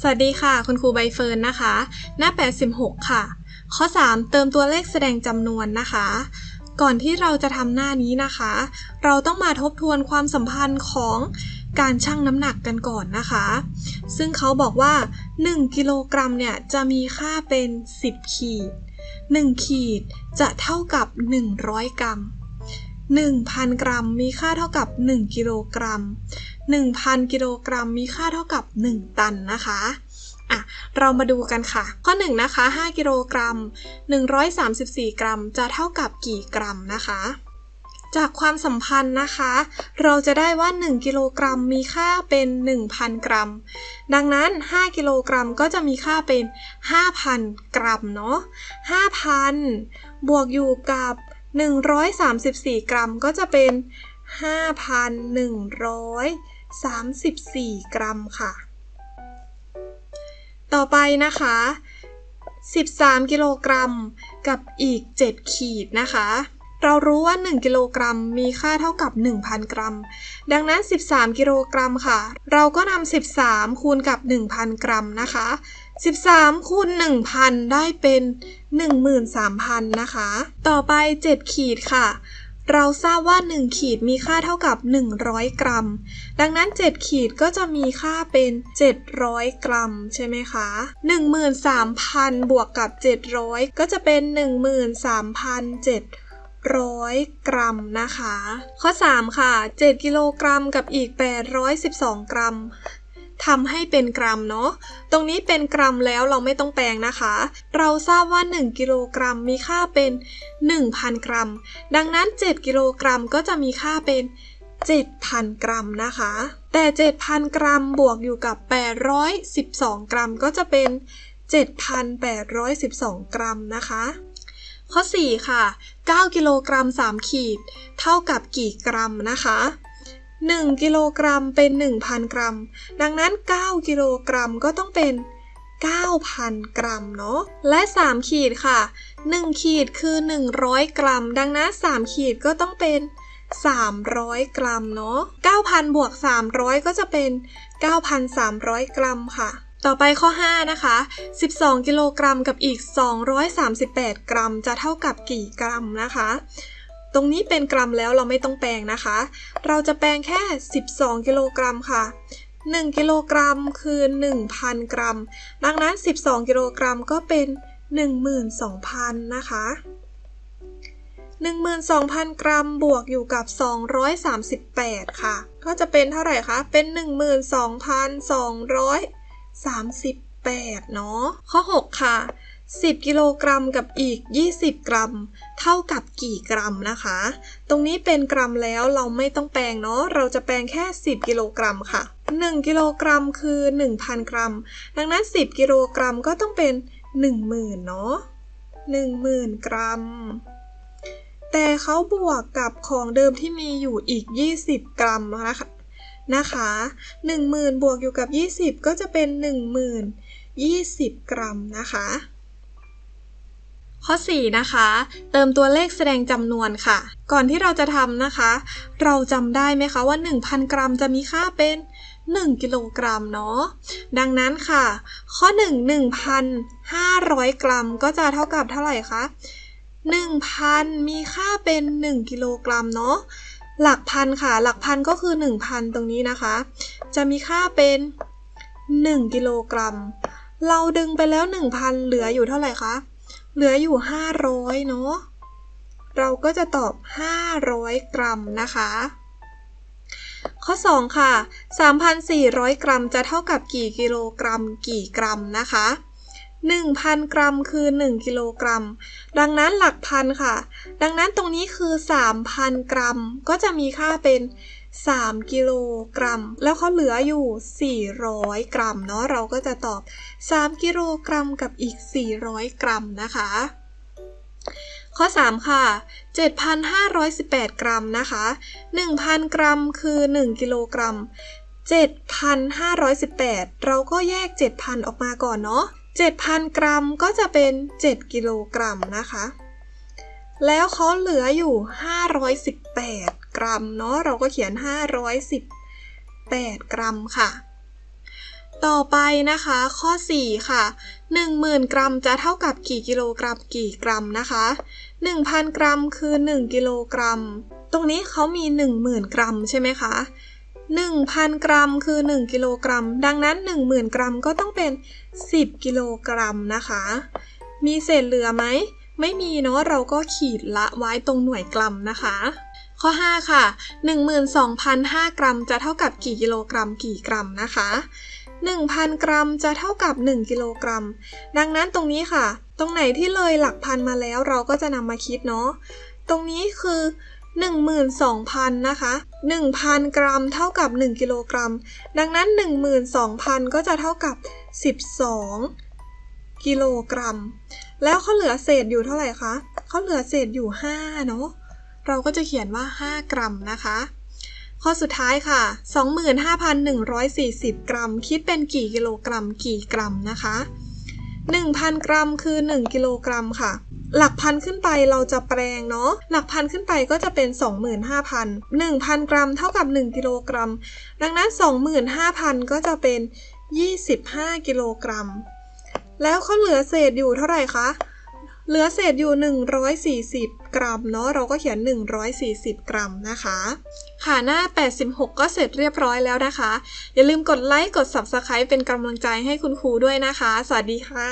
สวัสดีค่ะ คุณครูใบเฟิร์นนะคะ หน้า 86 ค่ะ ข้อ 3 เติมตัวเลขแสดงจำนวนนะคะ ก่อนที่เราจะทำหน้านี้นะคะ เราต้องมาทบทวนความสัมพันธ์ของการชั่งน้ำหนักกันก่อนนะคะ ซึ่งเขาบอกว่า 1 กิโลกรัมเนี่ย จะมีค่าเป็น 10 ขีด 1 ขีดจะเท่ากับ 100 กรัม 1,000 กรัมมีค่าเท่ากับ 1 กิโลกรัม 1,000 กิโลกรัมมีค่าเท่ากับ 1 ตันนะคะอะเรามาดูกันค่ะ ข้อ1นะคะ 5 กิโลกรัม 134 กรัม จะเท่ากับกี่กรัมนะคะ จากความสัมพันธ์นะคะ เราจะได้ว่า 1 กิโลกรัมมีค่าเป็น 1,000 กรัม ดังนั้น 5 กิโลกรัมก็จะมีค่าเป็น 5,000 กรัมเนาะ5,000 บวกอยู่กับ 134 กรัมก็จะเป็น 5,134 กรัมค่ะ ต่อไปนะคะ 13 กิโลกรัมกับอีก 7 ขีดนะคะเรารู้ว่า 1 กิโลกรัมมีค่าเท่ากับ 1,000 กรัม ดังนั้น 13 กิโลกรัมค่ะ เราก็นำ 13 คูณกับ 1,000 กรัมนะคะ 13คูณ1,000 ได้เป็น 13,000 นะคะ ต่อไป 7 ขีดค่ะ เราทราบว่า 1 ขีดมีค่าเท่ากับ 100 กรัม ดังนั้น 7 ขีดก็จะมีค่าเป็น 700 กรัม ใช่ไหมคะ 13,000 บวกกับ 700 ก็จะเป็น 13,700กรัมนะคะ ข้อ 3 ค่ะ 7 กิโลกรัมกับอีก 812 กรัม ทำให้เป็นกรัมเนาะ ตรงนี้เป็นกรัมแล้วเราไม่ต้องแปลงนะคะ เราทราบว่า 1 กิโลกรัมมีค่าเป็น 1,000 กรัม ดังนั้น 7 กิโลกรัมก็จะมีค่าเป็น 7,000 กรัมนะคะ แต่ 7,000 กรัมบวกอยู่กับ 812 กรัมก็จะเป็น 7,812 กรัมนะคะ ข้อ 4 ค่ะ 9 กิโลกรัม 3 ขีด เท่ากับกี่กรัมนะคะ 1 กิโลกรัมเป็น 1,000 กรัม ดังนั้น 9 กิโลกรัมก็ต้องเป็น 9,000 กรัมเนาะ และ 3 ขีดค่ะ 1 ขีดคือ 100 กรัม ดังนั้น 3 ขีดก็ต้องเป็น 300 กรัมเนาะ 9,000 บวก 300 ก็จะเป็น 9,300 กรัมค่ะ ต่อไปข้อ 5 นะคะ 12 กิโลกรัมกับอีก 238 กรัม จะเท่ากับกี่กรัมนะคะ ตรงนี้เป็นกรัมแล้วเราไม่ต้องแปลงนะคะ เราจะแปลงแค่ 12 กิโลกรัมค่ะ 1 กิโลกรัมคือ 1,000 กรัม ดังนั้น 12 กิโลกรัมก็เป็น 12,000 นะคะ 12,000 กรัมบวกอยู่กับ 238 ค่ะ ก็จะเป็นเท่าไหร่คะ เป็น 12,238 เนาะ ข้อ 6 ค่ะ 10 กิโลกรัมกับอีก 20 กรัม เท่ากับกี่กรัมนะคะ ตรงนี้เป็นกรัมแล้วเราไม่ต้องแปลงเนาะ เราจะแปลงแค่ 10 กิโลกรัมค่ะ 1 กิโลกรัมคือ 1,000 กรัม ดังนั้น 10 กิโลกรัมก็ต้องเป็น 10,000 เนาะ10,000 กรัม แต่เขาบวกกับของเดิมที่มีอยู่อีก 20 กรัมนะคะนะคะ10,000 บวกอยู่กับ 20 ก็จะเป็น 10,000 20 กรัมนะคะ ข้อ 4 นะคะ เติมตัวเลขแสดงจำนวนค่ะ ก่อนที่เราจะทำนะคะ เราจำได้ไหมคะว่า 1,000 กรัมจะมีค่าเป็น 1 กิโลกรัมเนาะ ดังนั้นค่ะ ข้อ 1 1,500 กรัมก็จะเท่ากับเท่าไหร่คะ 1,000 มีค่าเป็น 1 กิโลกรัมเนาะ หลักพันค่ะ หลักพันก็คือ 1,000 ตรงนี้นะคะ จะมีค่าเป็น 1 กิโลกรัม เราดึงไปแล้ว 1,000 เหลืออยู่เท่าไหร่คะ เหลืออยู่ 500 เนาะ เราก็จะตอบ 500 กรัมนะคะ ข้อ 2 ค่ะ 3,400 กรัมจะเท่ากับกี่กิโลกรัม กี่กรัมนะคะ 1,000 กรัมคือ 1 กิโลกรัม ดังนั้นหลักพันค่ะ ดังนั้นตรงนี้คือ 3,000 กรัม ก็จะมีค่าเป็น 3 กิโลกรัม แล้วเขาเหลืออยู่ 400 กรัมเนาะเราก็จะตอบ 3 กิโลกรัมกับอีก 400 กรัมนะคะ ข้อ 3 ค่ะ 7,518 กรัมนะคะ 1,000 กรัมคือ 1 กิโลกรัม 7,518 เราก็แยก 7,000 ออกมาก่อนเนาะ7,000 กรัมก็จะเป็น 7 กิโลกรัมนะคะ แล้วเขาเหลืออยู่ 518 กรัมเนาะเราก็เขียน 518 กรัมค่ะ ต่อไปนะคะข้อ 4 ค่ะ 10,000 กรัมจะเท่ากับกี่กิโลกรัมกี่กรัมนะคะ 1,000 กรัมคือ 1 กิโลกรัม ตรงนี้เขามี 10,000 กรัมใช่ไหมคะ1,000 กรัมคือ 1 กิโลกรัม ดังนั้น 10,000 กรัมก็ต้องเป็น 10 กิโลกรัมนะคะ มีเศษเหลือไหม ไม่มีเนาะ เราก็ขีดละไว้ตรงหน่วยกรัมนะคะ ข้อ 5 ค่ะ 12,005 กรัม จะเท่ากับกี่กิโลกรัม กี่กรัมนะคะ 1,000 กรัมจะเท่ากับ 1 กิโลกรัม ดังนั้นตรงนี้ค่ะ ตรงไหนที่เลยหลักพันมาแล้วเราก็จะนำมาคิดเนาะ ตรงนี้คือ 12,000 นะคะ 1,000 กรัมเท่ากับ 1 กิโลกรัม ดังนั้น 12,000 ก็จะเท่ากับ 12 กิโลกรัม แล้วเขาเหลือเศษอยู่เท่าไหร่คะเขาเหลือเศษอยู่ 5 เนาะ เราก็จะเขียนว่า 5 กรัมนะคะ ข้อสุดท้ายค่ะ 25,140 กรัม คิดเป็นกี่กิโลกรัม กี่กรัมนะคะ 1,000 กรัมคือ 1 กิโลกรัมค่ะ หลักพันขึ้นไปเราจะแปลงเนาะ หลักพันขึ้นไปก็จะเป็น 25,000 1,000 กรัมเท่ากับ 1 กิโลกรัม ดังนั้น 25,000 ก็จะเป็น 25 กิโลกรัม แล้วเขาเหลือเศษอยู่เท่าไหร่คะ เหลือเศษอยู่ 140 กรัมเนาะเราก็เขียน 140 กรัมนะคะ ค่ะหน้า 86 ก็เสร็จเรียบร้อยแล้วนะคะ อย่าลืมกดไลค์กด Subscribe เป็นกำลังใจให้คุณครูด้วยนะคะ สวัสดีค่ะ